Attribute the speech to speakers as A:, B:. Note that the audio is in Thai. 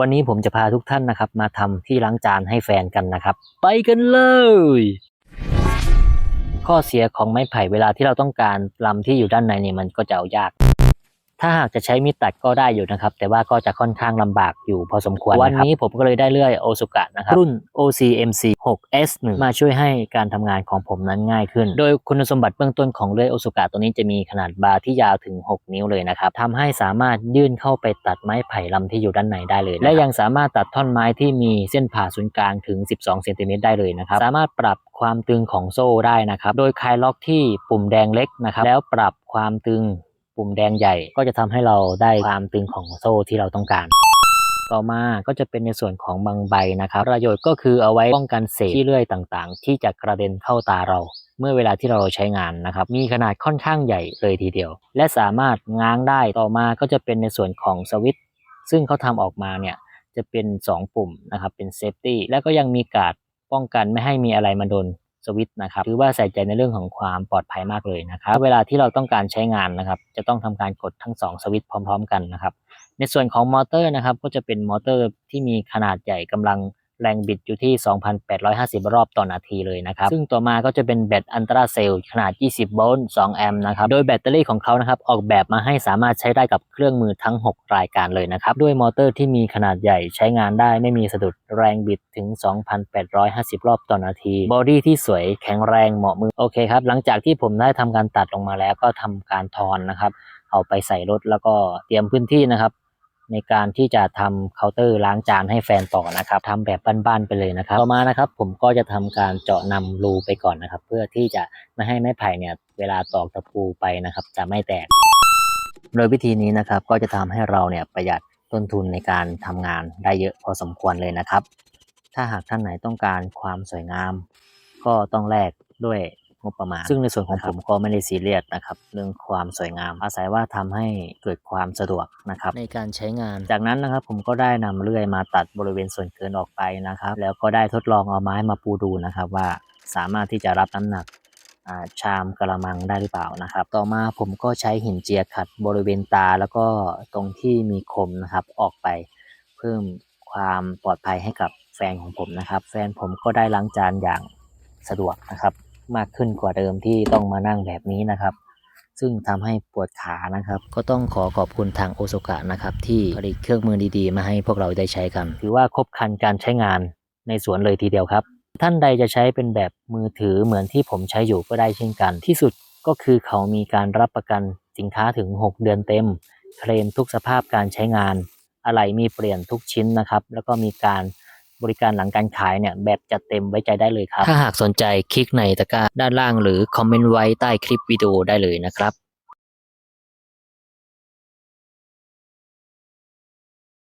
A: วันนี้ผมจะพาทุกท่านนะครับ มาทำที่ล้างจานให้แฟนกันนะครับ ไปกันเลย ข้อเสียของไม้ไผ่เวลาที่เราต้องการลำที่อยู่ด้านในเนี่ยมันก็จะเอายาก ถ้าหากจะใช้มีดตัดก็ได้อยู่นะครับ แต่ว่าก็จะค่อนข้างลำบากอยู่พอสมควรวันนี้ผมก็เลยได้เลื่อยโอซุกะนะครับ รุ่น OCMC 6S1 มาช่วยให้การทำงานของผมนั้นง่ายขึ้น โดยคุณสมบัติเบื้องต้นของเลื่อยโอซุกะตัวนี้จะมีขนาดบาร์ที่ยาวถึง 6 นิ้วเลยนะครับทำให้สามารถยื่นเข้าไปตัดไม้ไผ่ลำที่อยู่ด้านในได้เลย และยังสามารถตัดท่อนไม้ที่มีเส้นผ่าศูนย์กลางถึง 12เซนติเมตรได้เลยนะครับสามารถปรับความตึงของโซ่ได้นะครับ โดยคลายล็อกที่ปุ่มแดงเล็กนะครับ แล้วปรับความตึง ปุ่มแดงใหญ่ก็จะทำให้เราได้ความตึงของโซ่ที่เราต้องการ ต่อมาก็จะเป็นในส่วนของบางใบนะครับ ประโยชน์ก็คือเอาไว้ป้องกันเศษที่เลื่อยต่างๆ ที่จะกระเด็นเข้าตาเรา เมื่อเวลาที่เราใช้งานนะครับ มีขนาดค่อนข้างใหญ่เลยทีเดียว และสามารถง้างได้ต่อมาก็จะเป็นในส่วนของสวิตช์ซึ่งเขาทำออกมาเนี่ยจะเป็น 2 ปุ่มนะครับเป็นเซฟตี้และก็ยังมีการ์ดป้องกันไม่ให้มีอะไรมาโดน สวิตช์นะครับถือว่าใส่ใจในเรื่องของความปลอดภัยมากเลยนะครับเวลาที่เราต้องการใช้งานนะครับ จะต้องทำการกดทั้ง 2 สวิตช์พร้อม ๆ กันนะครับ ในส่วนของมอเตอร์นะครับ ก็จะเป็นมอเตอร์ที่มีขนาดใหญ่กำลัง แรงบิดอยู่ที่ 2,850 รอบต่อนาทีเลยนะครับ ซึ่งต่อมาก็จะเป็นแบตอันตราเซลล์ขนาด 20 โวลต์ 2 แอมป์นะครับ โดยแบตเตอรี่ของเขานะครับ ออกแบบมาให้สามารถใช้ได้กับเครื่องมือทั้ง 6 รายการเลยนะครับ ด้วยมอเตอร์ที่มีขนาดใหญ่ใช้งานได้ไม่มีสะดุดแรงบิดถึง 2,850 รอบต่อนาที บอดี้ที่สวยแข็งแรงเหมาะมือ โอเคครับ หลังจากที่ผมได้ทำการตัดลงมาแล้วก็ทำการทอนนะครับ เอาไปใส่รถแล้วก็เตรียมพื้นที่นะครับ ในการที่จะทำเคาน์เตอร์ล้างจานให้แฟนต่อนะครับทำแบบบ้านๆไปเลยนะครับต่อมานะครับ ผมก็จะทำการเจาะนำรูไปก่อนนะครับ เพื่อที่จะไม่ให้ไม้ไผ่เนี่ยเวลาตอกตะปูไปนะครับ จะไม่แตก โดยวิธีนี้นะครับก็จะทำให้เราเนี่ยประหยัดต้นทุนในการทำงานได้เยอะพอสมควรเลยนะครับ ถ้าหากท่านไหนต้องการความสวยงาม ก็ต้องแลกด้วย งบประมาณ ซึ่งในส่วนของผมก็ไม่ได้ซีเรียสนะครับเรื่องความสวยงาม อาศัยว่าทำให้เกิดความสะดวกนะครับในการใช้งาน จากนั้นนะครับผมก็ได้นำเลื่อยมาตัดบริเวณส่วนเกินออกไปนะครับ แล้วก็ได้ทดลองเอาไม้มาปูดูนะครับว่าสามารถที่จะรับน้ำหนักอ่าชามกระมังได้หรือเปล่านะครับ ต่อมาผมก็ใช้หินเจียขัดบริเวณตาแล้วก็ตรงที่มีคมนะครับออกไปเพิ่มความปลอดภัยให้กับแฟนของผมนะครับ แฟนผมก็ได้ล้างจานอย่างสะดวกนะครับ มากขึ้นกว่าเดิมที่ต้องมานั่งแบบนี้นะครับ ซึ่งทำให้ปวดขานะครับ ก็ต้องขอขอบคุณทางโอโซกะนะครับ ที่ผลิตเครื่องมือดีๆ มาให้พวกเราได้ใช้กัน ถือว่าครบครันการใช้งานในสวนเลยทีเดียวครับ ท่านใดจะใช้เป็นแบบมือถือเหมือนที่ผมใช้อยู่ก็ได้เช่นกัน ที่สุดก็คือเขามีการรับประกันสินค้าถึง 6 เดือนเต็ม เคลมทุกสภาพการใช้งาน อะไรมีเปลี่ยนทุกชิ้นนะครับ แล้วก็มีการ บริการหลังการขายเนี่ยแบบจัดเต็มไว้ใจได้เลยครับ ถ้าหากสนใจคลิกในตะกร้าด้านล่างหรือคอมเมนต์ไว้ใต้คลิปวิดีโอได้เลยนะครับ